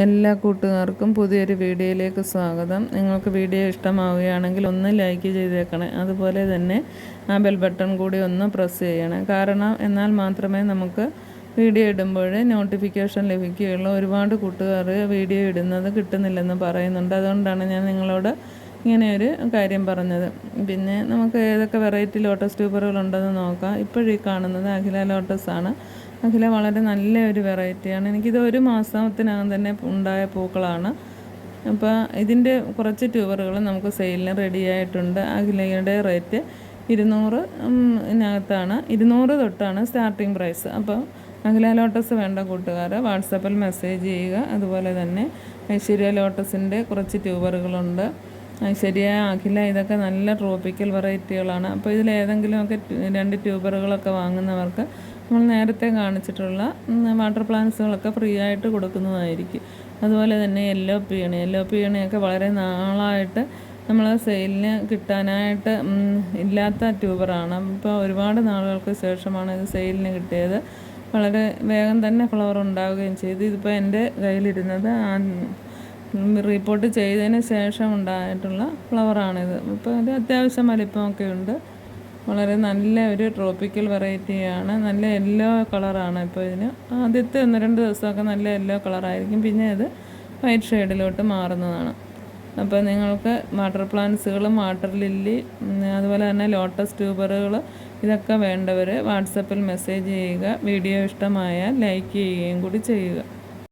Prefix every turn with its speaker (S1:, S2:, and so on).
S1: എല്ലാ കൂട്ടുകാർക്കും പുതിയൊരു വീഡിയോയിലേക്ക് സ്വാഗതം. നിങ്ങൾക്ക് വീഡിയോ ഇഷ്ടമാവുകയാണെങ്കിൽ ഒന്ന് ലൈക്ക് ചെയ്തേക്കണേ. അതുപോലെ തന്നെ ആ ബെൽ ബട്ടൺ കൂടി ഒന്ന് പ്രസ് ചെയ്യണേ. കാരണം എന്നാൽ മാത്രമേ നമുക്ക് വീഡിയോ ഇടുമ്പോൾ നോട്ടിഫിക്കേഷൻ ലഭിക്കുകയുള്ളൂ. ഒരുപാട് കൂട്ടുകാർ വീഡിയോ ഇടുന്നത് കിട്ടുന്നില്ലെന്ന് പറയുന്നുണ്ട്. അതുകൊണ്ടാണ് ഞാൻ നിങ്ങളോട് ഇങ്ങനെ ഒരു കാര്യം പറഞ്ഞത്. പിന്നെ നമുക്ക് ഏതൊക്കെ വെറൈറ്റി ലോട്ടസ് ട്യൂബറുകളുണ്ടെന്ന് നോക്കാം. ഇപ്പോഴീ കാണുന്നത് അഖില ലോട്ടസ് ആണ്. അഖില വളരെ നല്ല ഒരു വെറൈറ്റിയാണ് എനിക്കിത് ഒരു മാസത്തിനകം തന്നെ ഉണ്ടായ പൂക്കളാണ്. അപ്പോൾ ഇതിന്റെ കുറച്ച് ട്യൂബറുകൾ നമുക്ക് സെയിലിന് റെഡി ആയിട്ടുണ്ട്. അഖിലയുടെ റേറ്റ് ഇരുന്നൂറ് ഇതിനകത്താണ്. ഇരുന്നൂറ് തൊട്ടാണ് സ്റ്റാർട്ടിംഗ് പ്രൈസ് അപ്പോൾ അഖില ലോട്ടസ് വേണ്ട കൂട്ടുകാർ വാട്സപ്പിൽ മെസ്സേജ് ചെയ്യുക. അതുപോലെ തന്നെ ഐശ്വര്യ ലോട്ടസിന്റെ കുറച്ച് ട്യൂബറുകളുണ്ട് അഖില ഇതൊക്കെ നല്ല ട്രോപ്പിക്കൽ വെറൈറ്റികളാണ് അപ്പോൾ ഇതിലേതെങ്കിലുമൊക്കെ രണ്ട് ട്യൂബറുകളൊക്കെ വാങ്ങുന്നവർക്ക് നമ്മൾ നേരത്തെ കാണിച്ചിട്ടുള്ള വാട്ടർ പ്ലാന്റ്സുകളൊക്കെ ഫ്രീ ആയിട്ട് കൊടുക്കുന്നതായിരിക്കും. അതുപോലെ തന്നെ യെല്ലോ പീണി യെല്ലോ പീണിയൊക്കെ വളരെ നാളായിട്ട് നമ്മൾ സെയിലിന് കിട്ടാനായിട്ട് ഇല്ലാത്ത ട്യൂബറാണ്. ഇപ്പോൾ ഒരുപാട് നാളുകൾക്ക് ശേഷമാണ് ഇത് സെയിലിന് കിട്ടിയത്. വളരെ വേഗം തന്നെ ഫ്ലവർ ഉണ്ടാവുകയും ചെയ്തു. ഇതിപ്പോൾ എന്റെ കയ്യിലിരുന്നത് റിപ്പോർട്ട് ചെയ്തതിന് ശേഷം ഉണ്ടായിട്ടുള്ള ഫ്ലവറാണിത് ഇപ്പോൾ ഇത് അത്യാവശ്യം വലിപ്പമൊക്കെ ഉണ്ട്. വളരെ നല്ല ഒരു ട്രോപ്പിക്കൽ വെറൈറ്റിയാണ് നല്ല യെല്ലോ കളറാണ് ഇപ്പോൾ ഇതിന്. ആദ്യത്തെ ഒന്ന് രണ്ട് ദിവസമൊക്കെ നല്ല യെല്ലോ കളറായിരിക്കും പിന്നെ അത് വൈറ്റ് ഷെയ്ഡിലോട്ട് മാറുന്നതാണ്. അപ്പോൾ നിങ്ങൾക്ക് വാട്ടർ പ്ലാന്റ്സുകളും വാട്ടർ ലില്ലി അതുപോലെ തന്നെ ലോട്ടസ് ട്യൂബറുകൾ ഇതൊക്കെ വേണ്ടവർ വാട്സപ്പിൽ മെസ്സേജ് ചെയ്യുക. വീഡിയോ ഇഷ്ടമായാൽ ലൈക്ക് ചെയ്യുകയും കൂടി ചെയ്യുക.